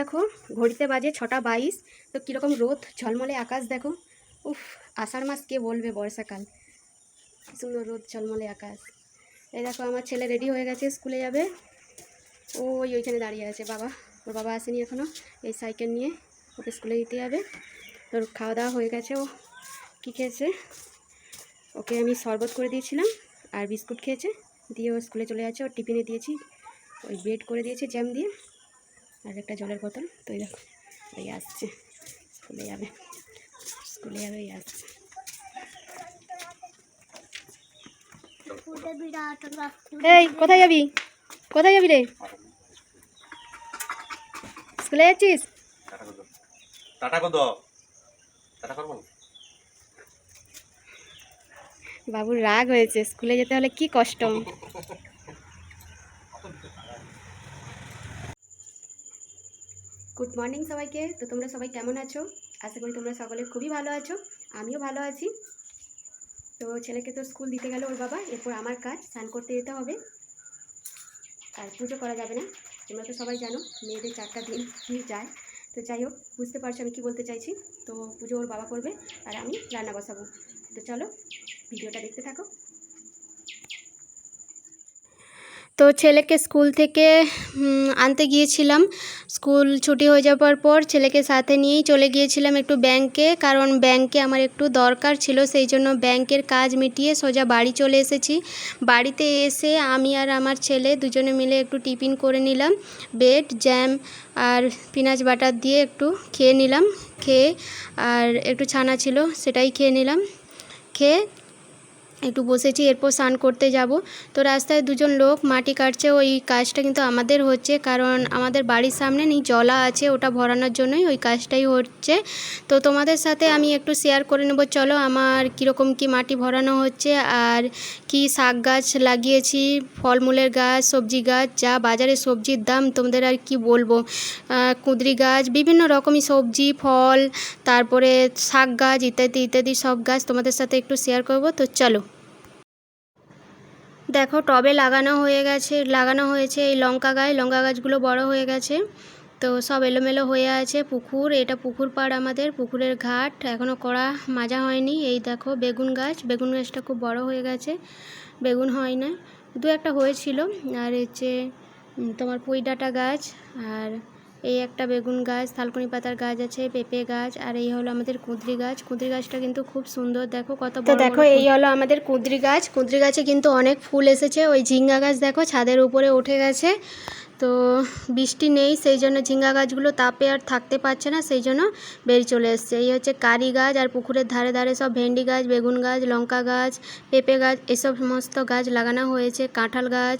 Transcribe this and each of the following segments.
দেখো, ঘড়িতে বাজে ছটা বাইশ। তো কীরকম রোদ, ঝলমলে আকাশ দেখো। উফ, আষাঢ় মাস কে বলবে বর্ষাকাল? সুন্দর রোদ, ঝলমলে আকাশ। এই দেখো, আমার ছেলে রেডি হয়ে গেছে, স্কুলে যাবে। ওই ওইখানে দাঁড়িয়ে আছে বাবা। ওর বাবা আসেনি এখনও এই সাইকেল নিয়ে ওকে স্কুলে দিতে যাবে। তোর খাওয়া দাওয়া হয়ে গেছে, ও কী খেয়েছে? ওকে আমি শরবত করে দিয়েছিলাম, আর বিস্কুট খেয়েছে। দিয়ে ও স্কুলে চলে যাচ্ছে, ওর টিফিনে দিয়েছি। ওই ব্রেড করে দিয়েছি জ্যাম দিয়ে। আর একটা জলের বোতল। তো এই দেখো আসছে। স্কুলে যাবে। স্কুলে যাবে এই আসছে। এই কোথায় যাবি? কোথায় যাবি রে? স্কুলে যাচ্ছিস? বাবুর রাগ হয়েছে স্কুলে যেতে হলে কি কষ্ট? গুড মর্নিং সবাইকে। তো তোমরা সবাই কেমন আছো? আশা করি তোমরা সকলে খুবই ভালো আছো। আমিও ভালো আছি। তো ছেলেকে তো স্কুল দিতে গেল ওর বাবা। এরপর আমার কাজ, স্নান করতে যেতে হবে। আর পুজো করা যাবে না। তোমরা তো সবাই জানো, মেয়েদের চারটা দিন কি যায়। তো যাই হোক, বুঝতে পারছ আমি কি বলতে চাইছি। তো পুজো ওর বাবা করবে আর আমি রান্না বসাবো। তো চলো, ভিডিওটা দেখতে থাকো। তো ছেলেকে স্কুল থেকে আনতে গিয়েছিলাম। স্কুল ছুটি হয়ে যাওয়ার পর ছেলেকে সাথে নিয়েই চলে গিয়েছিলাম একটু ব্যাংকে কারণ ব্যাংকে আমার একটু দরকার ছিল, সেই জন্য ব্যাংকের কাজ মিটিয়ে সোজা বাড়ি চলে এসেছি। বাড়িতে এসে আমি আর আমার ছেলে দুজনে মিলে একটু টিফিন করে নিলাম ব্রেড জ্যাম আর পেঁয়াজ বাটার দিয়ে একটু খেয়ে নিলাম। খেয়ে আর একটু ছানা ছিল সেটাই খেয়ে নিলাম। খেয়ে একটু বসেছি, এরপর স্নান করতে যাব। তো রাস্তায় দুজন লোক মাটি কাটছে, ওই কাজটা কিন্তু আমাদের হচ্ছে, কারণ আমাদের বাড়ির সামনে নি জলা আছে, ওটা ভরানোর জন্যই ওই কাজটাই হচ্ছে। তো তোমাদের সাথে আমি একটু শেয়ার করে নেব, চলো আমার কীরকম কি মাটি ভরানো হচ্ছে, আর কি শাক গাছ লাগিয়েছি, ফলমূলের গাছ, সবজি গাছ, যা বাজারে সবজির দাম, তোমাদের আর কি বলব। কুঁদরি গাছ, বিভিন্ন রকমই সবজি, ফল, তারপরে শাক গাছ, ইত্যাদি ইত্যাদি সব গাছ তোমাদের সাথে একটু শেয়ার করব, তো চলো। দেখো টবে লাগানো হয়ে গেছে, লাগানো হয়েছে এই লঙ্কা গাছ, লঙ্কা গাছগুলো বড় হয়ে গেছে। তো সব এলোমেলো হয়ে আছে, পুকুর, এটা পুকুর পাড় আমাদের, পুকুরের ঘাট এখনও করা মাজা হয়নি। এই দেখো বেগুন গাছ, বেগুন গাছটা খুব বড় হয়ে গেছে, বেগুন হয় না। দু একটা হয়েছিল, আর হচ্ছে তোমার পুঁই ডাঁটা গাছ, আর এই একটা বেগুন গাছ থালকুনি পাতার গাছ আছে পেঁপে গাছ আর এই হলো আমাদের কুঁদরি গাছ। কুঁদরি গাছটা কিন্তু খুব সুন্দর দেখো কত তো দেখো এই হলো আমাদের কুঁদরি গাছ। কুঁদরি গাছে কিন্তু অনেক ফুল এসেছে। ওই ঝিঙ্গা গাছ দেখো ছাদের উপরে উঠে গেছে। তো বৃষ্টি নেই, সেই জন্য ঝিঙ্গা গাছগুলো তাপে আর থাকতে পারছে না, সেই জন্য বেরিয়ে চলে এসছে। এই হচ্ছে কারি গাছ আর পুকুরের ধারে ধারে সব ভেন্ডি গাছ, বেগুন গাছ, লঙ্কা গাছ, পেঁপে গাছ, এসব সমস্ত গাছ লাগানো হয়েছে। কাঁঠাল গাছ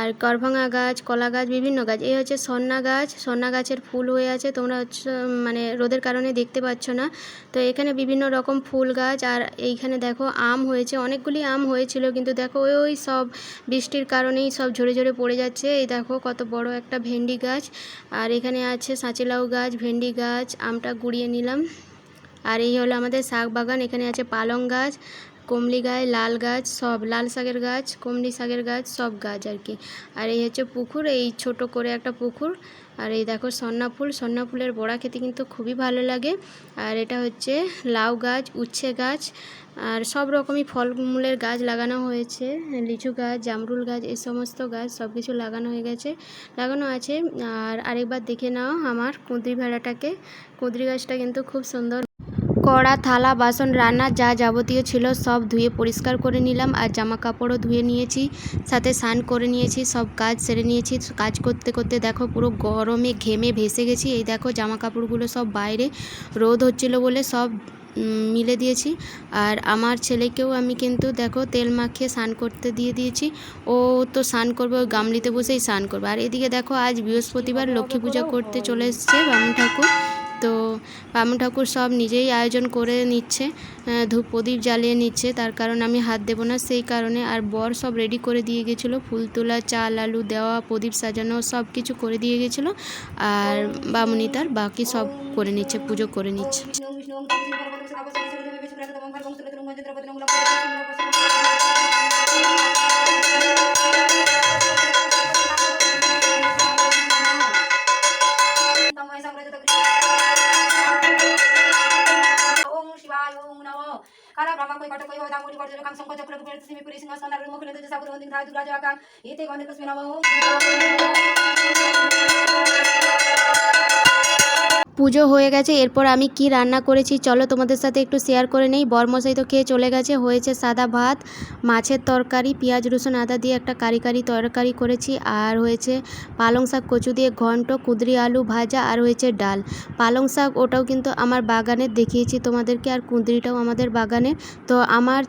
আর করভাঙা গাছ, কলা গাছ, বিভিন্ন গাছ। এই হচ্ছে সন্না গাছ। সন্না গাছের ফুল হয়ে আছে। তোমরা হচ্ছে মানে রোদের কারণে দেখতে পাচ্ছ না। তো এখানে বিভিন্ন রকম ফুল গাছ আর এইখানে দেখো আম হয়েছে। অনেকগুলি আম হয়েছিল, কিন্তু দেখো ওই সব বৃষ্টির কারণেই সব ঝরে ঝরে পড়ে যাচ্ছে। এই দেখো কত বড় একটা ভেন্ডি গাছ। আর এখানে আছে সাঁচিলাউ গাছ, ভেন্ডি গাছ, আমটা গুড়িয়ে নিলাম। আর এই হলো আমাদের শাক বাগান, এখানে আছে পালং গাছ। কমলি গাছ, লাল গাছ, সব লাল শাকের গাছ, কমলি শাকের গাছ, সব গাছ আর কি। আর এই হচ্ছে পুকুর, এই ছোট করে একটা পুকুর। আর এই দেখো সন্না ফুল, সন্না ফুলের বড়া খেতে কিন্তু খুবই ভালো লাগে। আর এটা হচ্ছে লাউ গাছ, উচ্ছে গাছ, আর সব রকমই ফলমূলের গাছ লাগানো হয়েছে। লিচু গাছ, জামরুল গাছ, এই সমস্ত গাছ সব কিছু লাগানো হয়ে গেছে, লাগানো আছে। আর আরেকবার দেখে নাও আমার কুঁদরি ভেড়াটাকে। কুঁদরি গাছটা কিন্তু খুব সুন্দর কড়া, থালা, বাসন রান্নার যা যাবতীয় ছিল সব ধুয়ে পরিষ্কার করে নিলাম আর জামা কাপড়ও ধুয়ে নিয়েছি, সাথে স্নান করে নিয়েছি, সব কাজ সেরে নিয়েছি। কাজ করতে করতে দেখো পুরো গরমে ঘেমে ভেসে গেছি। এই দেখো জামা কাপড়গুলো সব বাইরে রোদ হচ্ছিল বলে সব মিলে দিয়েছি। আর আমার ছেলেকেও আমি কিন্তু দেখো তেল মাখিয়ে স্নান করতে দিয়ে দিয়েছি। ও তো স্নান করবে, ওই গামলিতে বসেই স্নান করবে। আর এদিকে দেখো আজ বৃহস্পতিবার লক্ষ্মী পূজা করতে চলে এসছে বামুন ঠাকুর। তো বামুন ঠাকুর সব নিজেই আয়োজন করে নিচ্ছে ধূপ প্রদীপ জ্বালিয়ে নিচ্ছে, তার কারণ আমি হাত দেবো না, সেই কারণে আর বর সব রেডি করে দিয়ে গেছিল, ফুল তোলা, চাল, আলু দেওয়া, প্রদীপ সাজানো, সব কিছু করে দিয়ে গেছিল, আর বামুনি তার বাকি সব করে নিচ্ছে, পুজো করে নিচ্ছে। নমঃ কালা ব্রহ্মা কই কটক কই দাঙ্গুলি বর্জল কাং শঙ্খ চক্র কুবের সিমি পুরি সিংহ স্তন মুখ নেদ সাগর বন্দিং ধায় দুরাজ আকাং এতে পুজো হয়ে গেছে, এরপর আমি কি রান্না করেছি চলো তোমাদের সাথে একটু শেয়ার করে নেই। বরমশাই তো খেয়ে চলে গেছে, হয়েছে সাদা ভাত, মাছের তরকারি, পেঁয়াজ, রসুন, আদা দিয়ে একটা কারি কারি তরকারি করেছি, আর হয়েছে পালং শাক, কচু দিয়ে ঘন্ট, কুদরি আলু ভাজা, আর হয়েছে ডাল। পালং শাক ওটাও কিন্তু আমার বাগানের দেখিয়েছি তোমাদেরকে, আর কুঁদরিটাও আমাদের বাগানের তো আমার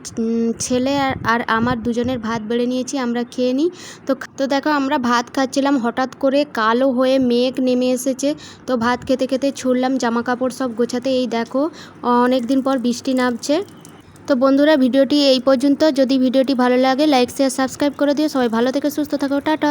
ছেলে আর আর আমার দুজনের ভাত বেড়ে নিয়েছি, আমরা খেয়ে নিই। তো তো দেখো আমরা ভাত খাচ্ছিলাম, হঠাৎ করে কালো হয়ে মেঘ নেমে এসেছে। তো ভাত খেতে খেতে ছুড়লাম জামা কাপড় সব গোছাতে। এই দেখো অনেক দিন পর বৃষ্টি নামছে। তো বন্ধুরা, ভিডিওটি এই পর্যন্ত। যদি ভিডিওটি ভালো লাগে, লাইক শেয়ার সাবস্ক্রাইব করে দিও। সবাই ভালো থেকে সুস্থ থাকো। টাটা।